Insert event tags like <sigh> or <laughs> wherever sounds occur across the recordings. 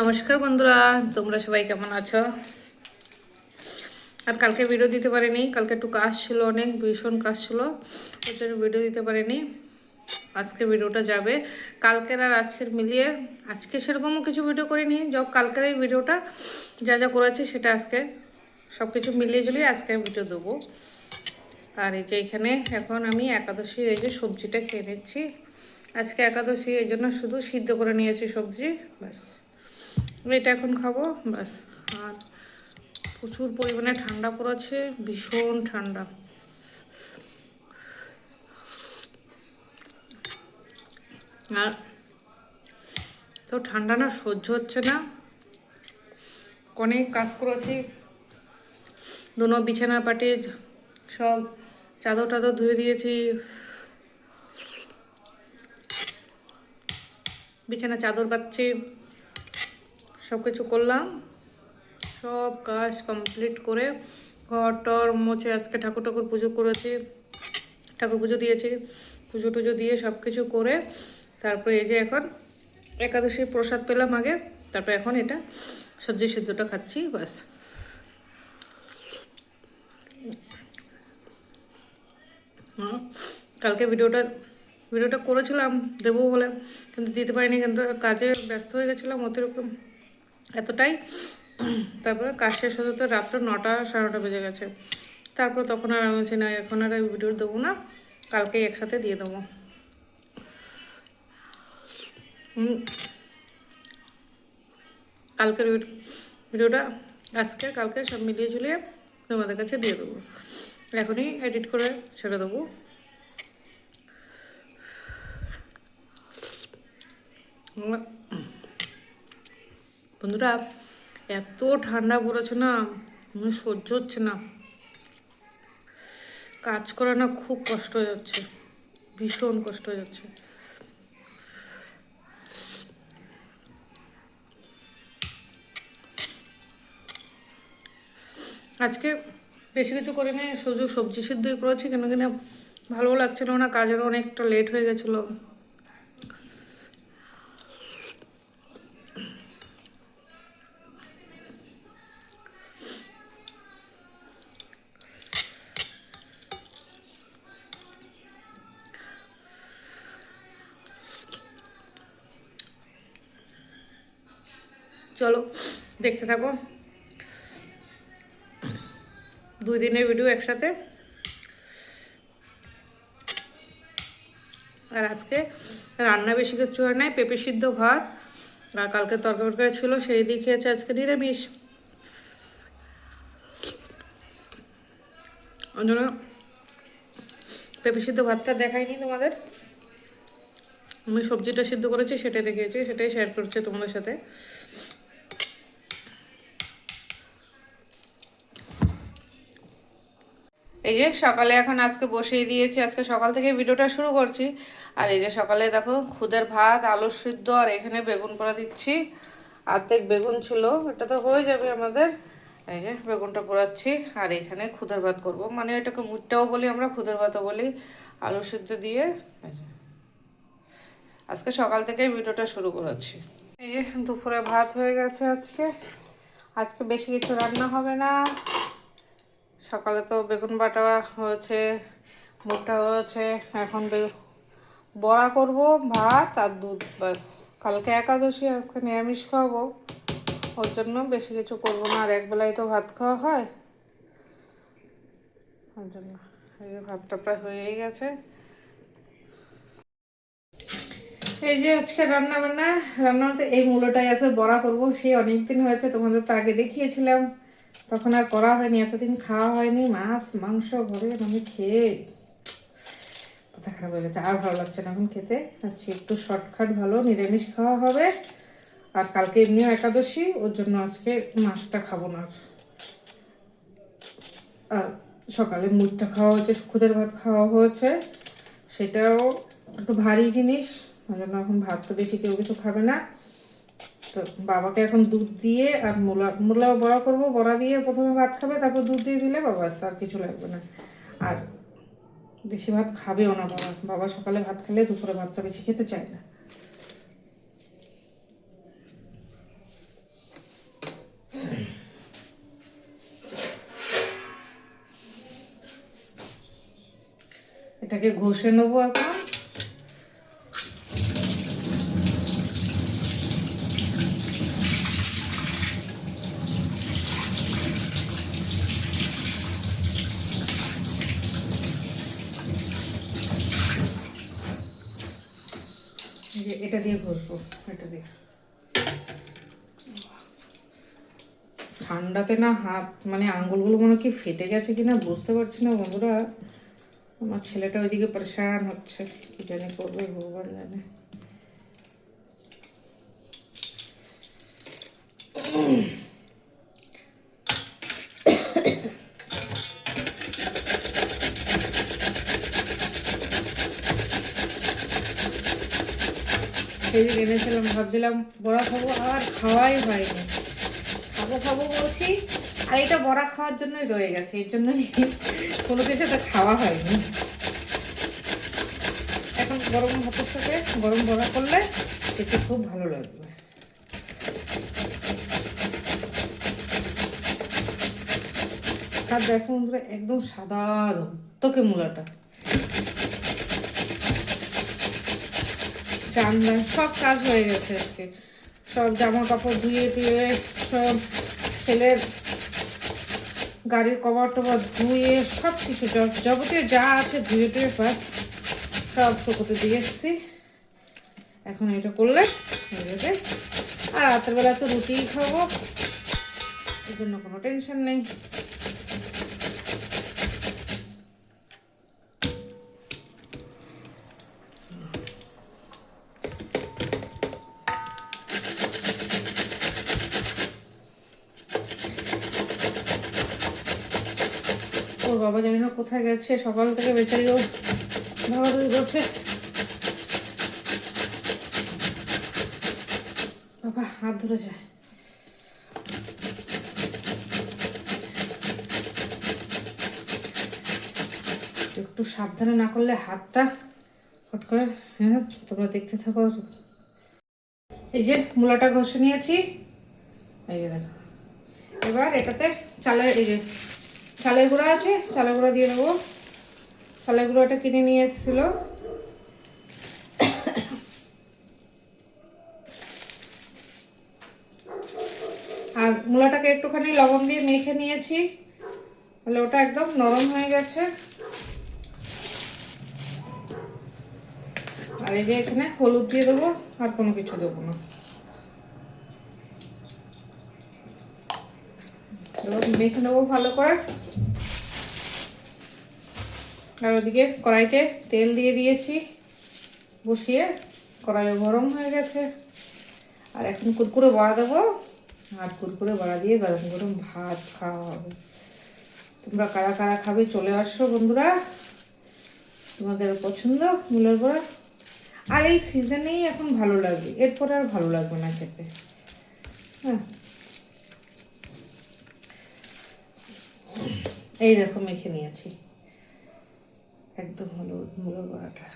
নমস্কার বন্ধুরা, তোমরা সবাই কেমন আছো? আর কালকে ভিডিও দিতে পারিনি, কালকে একটু কাজ ছিল অনেক, ভীষণ কাজ ছিল ওর জন্য ভিডিও দিতে পারিনি। আজকে ভিডিওটা যাবে। কালকের আর আজকের মিলিয়ে আজকে সেরকমও কিছু ভিডিও করিনি যখন কালকের এই ভিডিওটা যা যা করেছি সেটা আজকে সব কিছু মিলিয়ে ঝুলিয়ে আজকে আমি ভিডিও দেবো। আর এই যে এখানে এখন আমি একাদশীর এই যে সবজিটা খেয়ে নিচ্ছি। আজকে একাদশী, এই জন্য শুধু সিদ্ধ করে নিয়েছি সবজি, ব্যাস। এটা এখন খাব, ব্যাস। আর প্রচুর পরিমাণে ঠান্ডা পড়েছে, ভীষণ ঠান্ডা। আর তো ঠান্ডা না, সহ্য হচ্ছে না। অনেক কাজ করেছি দুনো বিছানা পাটি সব চাদর টাদর ধুয়ে দিয়েছি। বিছানা চাদর পাচ্ছি সব কিছু করলাম। সব কাজ কমপ্লিট করে ঘর টর মুছে আজকে ঠাকুর ঠাকুর পুজো করেছি। ঠাকুর পুজো দিয়েছি। পুজো টুজো দিয়ে সব কিছু করে তারপরে এই যে এখন একাদশীর প্রসাদ পেলাম আগে। তারপরে এখন এটা সবজি সিদ্ধটা খাচ্ছি হুম, কালকে ভিডিওটা ভিডিওটা করেছিলাম দেবো বলে কিন্তু দিতে পারিনি কিন্তু কাজে ব্যস্ত হয়ে গেছিলাম অতিরিক্ত। এতটাই। তারপরে কাজ শেষ হতে তো রাত্র নটা, সাড়ে নটা বেজে গেছে। তারপর তখন আর আমি বলছি, না, এখন আর ভিডিও দেবো না কালকেই একসাথে দিয়ে দেবো। কালকের ভিডিওটা আজকে, কালকে সব মিলিয়ে ঝুলিয়ে তোমাদের কাছে দিয়ে দেবো। এখনই এডিট করে ছেড়ে দেবো। বন্ধুরা, এত ঠান্ডা পড়েছে না আমার সহ্য হচ্ছে না। কাজ করা না খুব কষ্ট হয়ে যাচ্ছে, ভীষণ কষ্ট হয়ে যাচ্ছে। আজকে বেশি কিছু করে নেই শুধু সবজি সিদ্ধই করেছি, কেন কিনা ভালো লাগছিল না, কাজেরও অনেকটা লেট হয়ে গেছিল। চলো, দেখতে থাকো। দুই দিনের ভিডিও একসাথে। আর আজকে রান্না বেশি কিছু হয় নাই, পেঁপে সিদ্ধ ভাত আর কালকে তরকারি ছিল, সেই দিয়ে খেয়েছে আজকে নিরামিষ। ওই জন্য পেঁপে সিদ্ধ ভাতটা দেখাইনি তোমাদের। আমি সবজিটা সিদ্ধ করেছি, সেটাই দেখিয়েছি, সেটাই শেয়ার করছি তোমাদের সাথে। এই যে সকালে এখন আজকে বসিয়ে দিয়েছি, আজকে সকাল থেকে ভিডিওটা শুরু করছি। আর এই যে সকালে দেখো খুদের ভাত, আলু সিদ্ধ আর এখানে বেগুন পোড়া দিচ্ছি। অর্ধেক বেগুন ছিল, এটা তো হয়ে যাবে আমাদের। এই যে বেগুনটা পোড়াচ্ছি আর এখানে খুদের ভাত করব। মানে এটাকে মুটটাও বলি, আমরা খুদের ভাতও বলি, আলু সিদ্ধ দিয়ে। আজকে সকাল থেকেই ভিডিওটা শুরু করেছি। এই যে দুপুরে ভাত হয়ে গেছে আজকে। আজকে বেশি কিছু রান্না হবে না। সকালে তো বেগুন বাটা হয়েছে মুটটা হয়েছে, এখন বড়া করব, ভাত আর দুধ, ব্যাস। কালকে একাদশী, আজকে নিরামিষ খাওয়াবো। ওর জন্য বেশি কিছু করব না, আর একবেলায় তো ভাত খাওয়া হয়। ওর জন্য এই যে ভাতটা প্রায় হয়েই গেছে। এই যে আজকে রান্না বান্না রান্নাতে এই মূলোটাই আছে, বড়া করব। সে অনেক দিন হয়েছে, তোমাদের তো আগে দেখিয়েছিলাম। তখন আর করা হয়নি, এতদিন খাওয়া হয়নি, মাছ, মাংস, ঘরে মানে খেয়ে মাথা খারাপ হয়ে গেছে, আর ভালো লাগছে না এখন খেতে আজকে একটু শর্টকাট ভালো, নিরামিষ খাওয়া হবে, আর কালকে এমনিও একাদশী, ওর জন্য আজকে মাছটা খাব না আর। আর সকালে মুড়টা খাওয়া হয়েছে, খুদের ভাত খাওয়া হয়েছে, সেটাও একটু ভারী জিনিস, ওই জন্য এখন ভাত তো বেশি কেউ কিছু খাবে না তো বাবাকে এখন দুধ দিয়ে আর মুলা মুলা বড়া করব, বড়া দিয়ে প্রথমে ভাত খাবে, তারপর দুধ দিয়ে দিলে বাবা আর কিছু লাগবে না। আর বেশি ভাত খাবেও না বাবা। বাবা সকালে ভাত খেলে দুপুরে ভাতটা বেশি খেতে চায় না। এটাকে ঘষে নেব এখন। এটা দিয়ে ঘষবো, এটা দিয়ে। ঠান্ডাতে না হাত মানে আঙ্গুলগুলো মনে কি ফেটে গেছে কিনা বুঝতে পারছি না বন্ধুরা। আমার ছেলেটা ওইদিকে পরেশান হচ্ছে, কি জানি করবে, ভগবান জানে। সেদিন এনেছিলাম ভাবছিলাম বড়া খাব আর খাওয়াই হয়নি। খাব খাব বলছি, আর এটা বড়া খাওয়ার জন্যই রয়ে গেছে, এর জন্যই কোনো কিছু তো খাওয়া হয়নি। এখন গরম ভাতের সাথে গরম বড়া করলে খেতে খুব ভালো লাগবে। আর দেখো বন্ধুরা, একদম সাদা ধত্তকে মূলাটা চান্দা সব কাজ হয়ে গেছে আজকে সব জামা কাপড় ধুয়ে টুয়ে সব ছেলের গাড়ির কভার টভার ধুয়ে সব কিছু যাবতীয় যা আছে ধুয়ে টুয়ে বাস সব শুকোতে দিয়ে এসেছি। এখন এটা করলে হয়ে যাবে। আর রাতের বেলা তো রুটিই খাব, এর জন্য কোনো টেনশন নেই। ওর বাবা জানি না কোথায় গেছে, সকাল থেকে বেচারি ও ভাবাদুরি করছে। বাবা, হাত ধরে যায়। একটু সাবধানে না করলে হাতটা ফট করে হ্যাঁ তোমরা দেখতে থাকো। এই যে মূলাটা ঘষে নিয়েছি। এই যে দেখো। এবার এটাতে চালের, এই যে চালের গুঁড়া আছে, চালের গুঁড়া দিয়ে দেবো। চালের গুঁড়োটা কিনে নিয়ে এসেছিল। আর মূলাটাকে একটুখানি লবণ দিয়ে মেখে নিয়েছি। তাহলে ওটা একদম নরম হয়ে গেছে। আর এই যে এখানে হলুদ দিয়ে দেবো, আর কোনো কিছু দেবো না এবার মেখে নেব ভালো করে। আর ওদিকে কড়াইতে তেল দিয়ে দিয়েছি। বসিয়ে কড়াই গরম হয়ে গেছে। আর এখন কুরকুরে বড়া দেবো। আর কুরকুরে বড়া দিয়ে গরম গরম ভাত খাওয়া হবে। তোমরা কারা কারা খাবে চলে আসো বন্ধুরা। তোমাদের পছন্দ মূলের বড়া। আর এই সিজনেই এখন ভালো লাগে। এরপরে আর ভালো লাগবে না খেতে। হ্যাঁ। এই দেখো, মেখে নিয়েছি। একদম হলো মূলের বড়াটা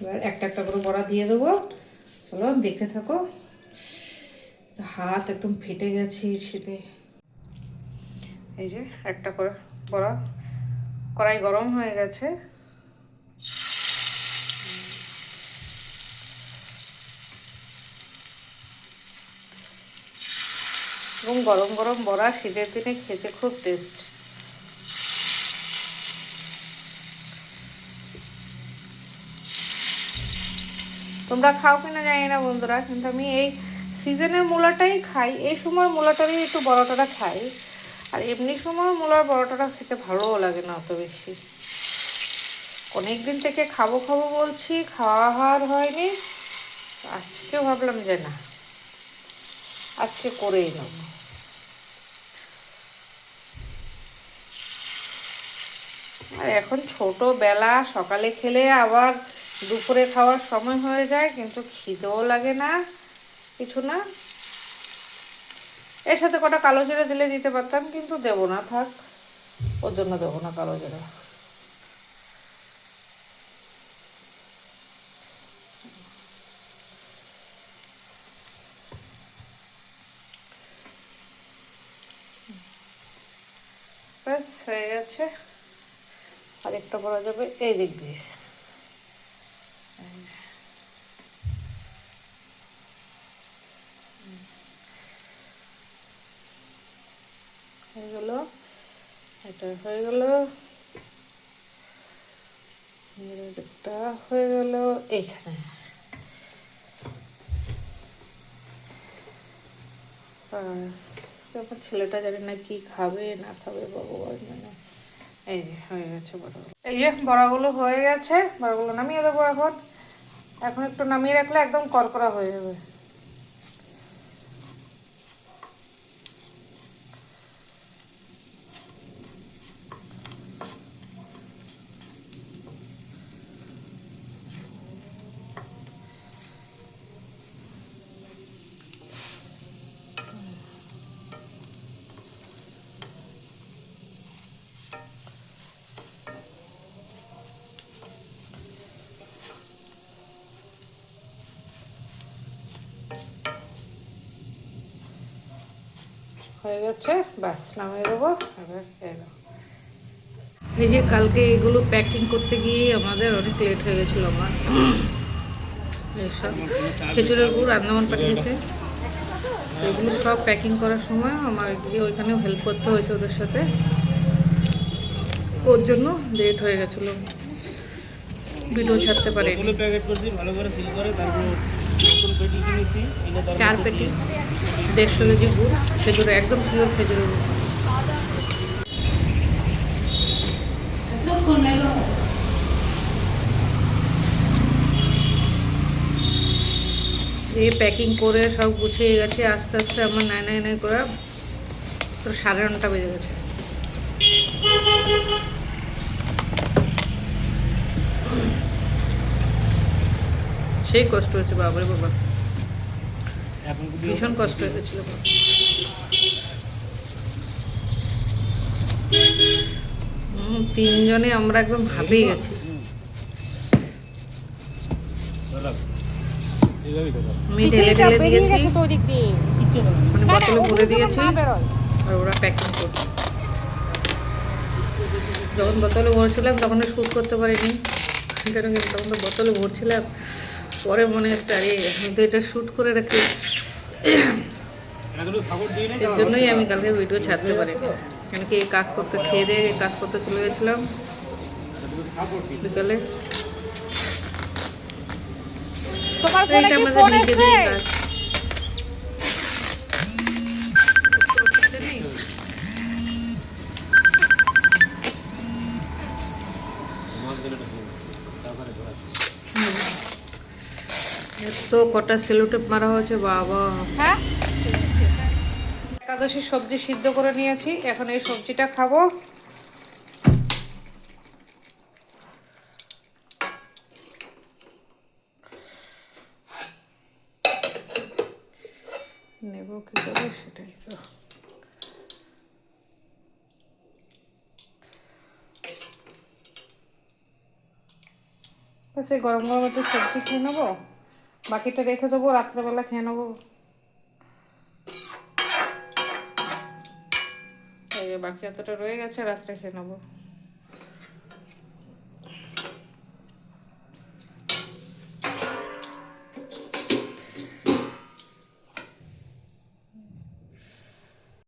এবার একটা একটা করে বড়া দিয়ে দেবো। চলো, দেখতে থাকো। হাত একদম ফেটে গেছে শীতে। এই যে, একটা করে বড়া। কড়াই গরম হয়ে গেছে। এবং গরম গরম বড়া, শীতের দিনে খেতে খুব টেস্ট তোমরা খাও কিনা জানি না বন্ধুরা, কিন্তু আমি এই সিজনের মূলাটাই খাই। এই সময় মূলাটারই একটু বড়টাটা খাই। আর এমনি সময় মূলার বড়টাটা খেতে ভালোও লাগে না অত বেশি। অনেক দিন থেকে খাব খাব বলছি, খাওয়া হওয়ার হয়নি। আজকে ভাবলাম যে না, আজকে করেই নেব। আর এখন ছোটোবেলা সকালে খেলে আবার দুপুরে খাওয়ার সময় হয়ে যায়, কিন্তু খিদেও লাগে না, কিছু না। এর সাথে কটা কালো জিরে দিলে দিতে পারতাম, কিন্তু দেবো না, থাক। ওর জন্য দেবো না কালো জিরে। ব্যাস, হয়ে গেছে। আর একটা করা যাবে এই দিক দিয়ে। হয়ে গেল। এটা হয়ে গেল। একটা হয়ে গেল এইখানে। ছেলেটা জানি না কি খাবে, না খাবে, ভগবান জানে। এই যে, হয়ে গেছে বড়াগুলো। এই যে, বড়াগুলো হয়ে গেছে, বড়াগুলো নামিয়ে দেবো এখন। এখন একটু নামিয়ে রাখলে একদম করকরা হয়ে যাবে। হয়ে গেছে। ব্যাস নামিয়ে দেবো এবার খেয়ে নাও। এই যে কালকে এগুলো প্যাকিং করতে গিয়ে আমাদের অনেক লেট হয়ে গেছিল আমার। এইসব খেজুরের গুড় আন্দামান পাঠিয়েছে। এগুলো সব প্যাকিং করার সময় আমার গিয়ে ওইখানেও হেল্প করতে হয়েছে ওদের সাথে। ওর জন্য লেট হয়ে গেছিল। ভিডিও ছাড়তে করছি ভালো করে সিল করে তারপর পেটি কিনেছি চার পেটি। দেড়শো কেজি গুড় খেজুর একদম পিওর খেজুরের গুড়। এই প্যাকিং করে সব গুছিয়ে গেছে আস্তে আস্তে আমার নাই নাই নাই করে তো সাড়ে নটা বেজে গেছে। সেই কষ্ট হয়েছে বাবারে বাবা। ভীষণ কষ্ট হয়েছিল। তিনজনে আমরা একদম হাঁপিয়ে গেছি। আমি ঢেলে ঢেলে দিয়েছি। কিচ্ছু মানে বোতলে ভরে দিয়েছি আর ওরা প্যাকিং করছে যখন বোতলে ভরছিলাম তখন শ্যুট করতে পারিনি। <laughs> কেন কি তখন তো বোতলে ভরছিলাম? পরে মনে হচ্ছে আরে আমি তো এটা শ্যুট করে রাখি। এর জন্যই আমি কালকে ভিডিও ছাড়তে পারি। কেন কি এই কাজ করতে খেয়ে দিয়ে এই কাজ করতে চলে গেছিলাম। বিকালে। এইটা আমাদের নিজেদের কাজ। এত কটা সেলোটেপ মারা হয়েছে, বাবা। হ্যাঁ? একাদশী সবজি সিদ্ধ করে নিয়েছি, এখন এই সবজিটা খাব। নেব কি করে সেটাই তো। এই গরম গরম একটু সবজি খেয়ে নেব? বাকিটা রেখে দেবো রাত্রেবেলা খেয়ে নেব। বাকি এতটা রয়ে গেছে রাত্রে খেয়ে নেব।